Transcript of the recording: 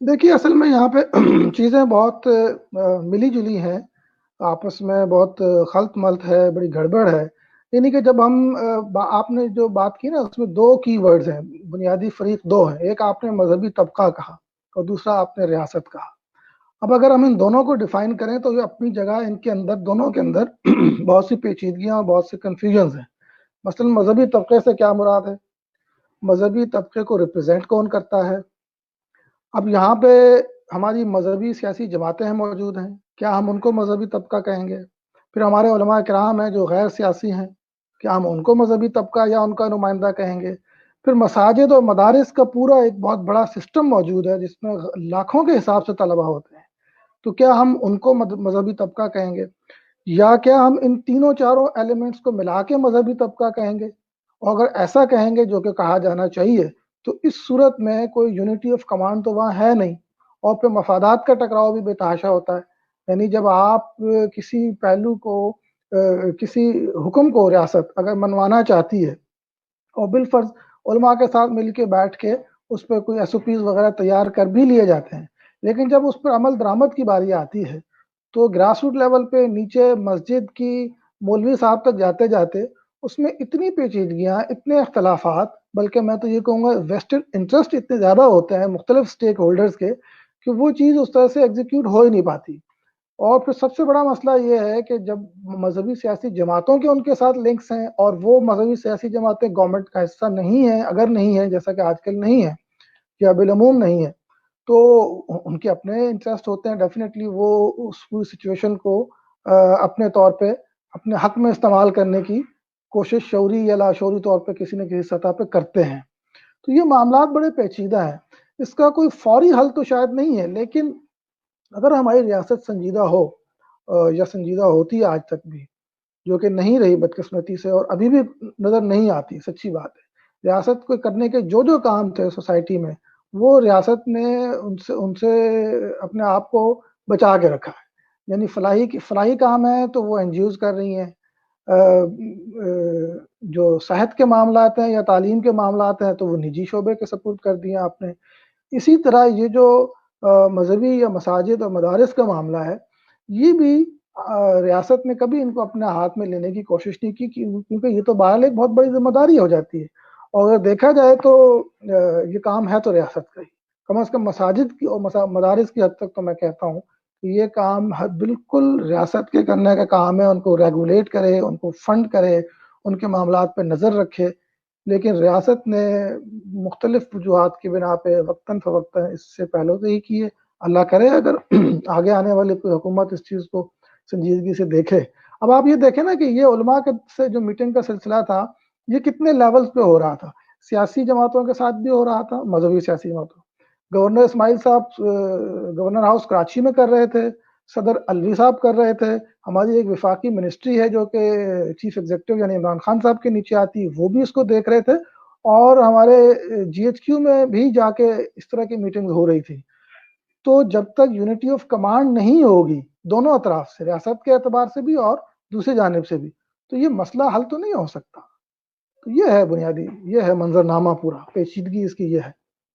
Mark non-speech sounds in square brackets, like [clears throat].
देखिए असल में यहाँ पे [clears throat] चीज़ें बहुत मिली-जुली हैं, आपस में बहुत खल्त-मल्त है, बड़ी गड़बड़ है। यानी कि जब हम आपने जो बात की ना उसमें 2 कीवर्ड्स हैं, बुनियादी फ़रीक 2 हैं, एक आपने मज़हबी तबका कहा और दूसरा आपने रियासत कहा। अब अगर हम इन दोनों को डिफ़ाइन करें तो ये अपनी जगह इनके अंदर दोनों के अंदर [clears throat] बहुत सी पेचीदगियाँ और बहुत से कन्फ्यूजन्स हैं। मसलन मज़हबी तबके से क्या मुराद है? मज़हबी तबके को रिप्रेज़ेंट कौन करता है? अब यहाँ पे हमारी मज़हबी सियासी जमातें हैं मौजूद हैं, क्या हम उनको मज़हबी तबका कहेंगे? फिर हमारे उलमा किराम हैं जो गैर सियासी हैं, क्या हम उनको मज़हबी तबका या उनका नुमाइंदा कहेंगे? फिर मसाजिद और मदारिस का पूरा एक बहुत बड़ा सिस्टम मौजूद है जिसमें लाखों के हिसाब से तलबा होते हैं। तो क्या हम उनको मज़हबी तबका कहेंगे? या क्या हम इन तीनों चारों एलिमेंट्स को मिला के मज़हबी तबका कहेंगे? और अगर ऐसा कहेंगे जो कि कहा जाना चाहिए, तो इस सूरत में कोई यूनिटी ऑफ़ कमांड तो वहाँ है नहीं और फिर मफादात का टकराव भी बेतहाशा होता है। यानी जब आप किसी पहलू को किसी हुक्म को रियासत अगर मनवाना चाहती है और बिलफ़र्ज़ उलमा के साथ मिल के बैठ के उस पर कोई एसओपीज़ वगैरह तैयार कर भी लिए जाते हैं। लेकिन जब उस पर अमल दरामद की बारी आती है, तो ग्रास रूट लेवल पे नीचे मस्जिद की मौलवी साहब तक जाते-जाते उसमें इतनी पेचीदगियाँ, इतने इख्तलाफात बल्कि मैं तो ये कहूँगा वेस्टेड इंटरेस्ट इतने ज़्यादा होते हैं मुख्तलिफ़ स्टेक होल्डर्स के, कि वो चीज़ उस तरह से एग्जीक्यूट हो ही नहीं पाती। और फिर सबसे बड़ा मसला ये है कि जब मज़हबी सियासी जमातों के उनके साथ लिंक्स हैं और वो मज़हबी सियासी जमातें गवर्नमेंट का हिस्सा नहीं हैं, अगर नहीं है जैसा कि आजकल नहीं है या बिलअमूम नहीं है, तो उनके अपने इंटरेस्ट होते हैं डेफ़िनेटली वो उस पूरी सिचुएशन को अपने तौर पे अपने हक में इस्तेमाल करने की कोशिश शौरी या लाशऊरी तौर पर किसी न किसी सतह पर करते हैं। तो ये मामला बड़े पेचीदा हैं। इसका कोई फ़ौरी हल तो शायद नहीं है, लेकिन अगर हमारी रियासत संजीदा हो या संजीदा होती है आज तक भी, जो कि नहीं रही बदकिस्मती से और अभी भी नज़र नहीं आती, सच्ची बात है। रियासत को करने के जो-जो काम थे सोसाइटी में, वो रियासत ने उनसे उनसे अपने आप को बचा के रखा है। यानी फलाही फलाही काम है तो वो एनजीओज़ कर रही हैं। जो सेहत के मामलात हैं या तालीम के मामलात हैं तो वो निजी शोबे के सपुर्द कर दिए आपने। इसी तरह ये जो मज़हबी या मसाजिद और मदारस का मामला है, ये भी रियासत ने कभी इनको अपने हाथ में लेने की कोशिश नहीं की क्योंकि ये तो बहरहाल एक बहुत बड़ी ज़िम्मेदारी हो जाती है। और अगर देखा जाए तो ये काम है तो रियासत का ही। कम अज़ कम मसाजिद की और मदारिस की हद तक तो मैं कहता हूँ, ये काम ह बिल्कुल रियासत के करने का काम है, उनको रेगुलेट करे, उनको फंड करे, उनके मामला पे नज़र रखे। लेकिन रियासत ने मुख्तलिफ़ वजूहत की बिना पे वक़्तन-फ़वक़्तन इससे पहले से ही की है। अल्लाह करे अगर [clears throat] आगे आने वाली कोई हुकूमत इस चीज़ को संजीदगी से देखे। अब आप ये देखें ना कि ये उलमा के से जो मीटिंग का सिलसिला था, ये कितने लेवल्स पे हो रहा था। सियासी जमातों के साथ भी हो रहा था, मज़हबी सियासी जमातों गवर्नर इसमाइल साहब गवर्नर हाउस कराची में कर रहे थे, सदर अलवी साहब कर रहे थे, हमारी एक विफाकी मिनिस्ट्री है जो कि चीफ एग्जीक्यूटिव यानी इमरान खान साहब के नीचे आती है, वो भी इसको देख रहे थे और हमारे जीएचक्यू में भी जाके इस तरह की मीटिंग हो रही थी। तो जब तक यूनिटी ऑफ़ कमांड नहीं होगी, दोनों अतराफ से, रियासत के अतबार से भी और दूसरी जानब से भी, तो ये मसला हल तो नहीं हो सकता। तो ये है बुनियादी, ये है मंज़रनामा पूरा, पेचीदगी इसकी ये है।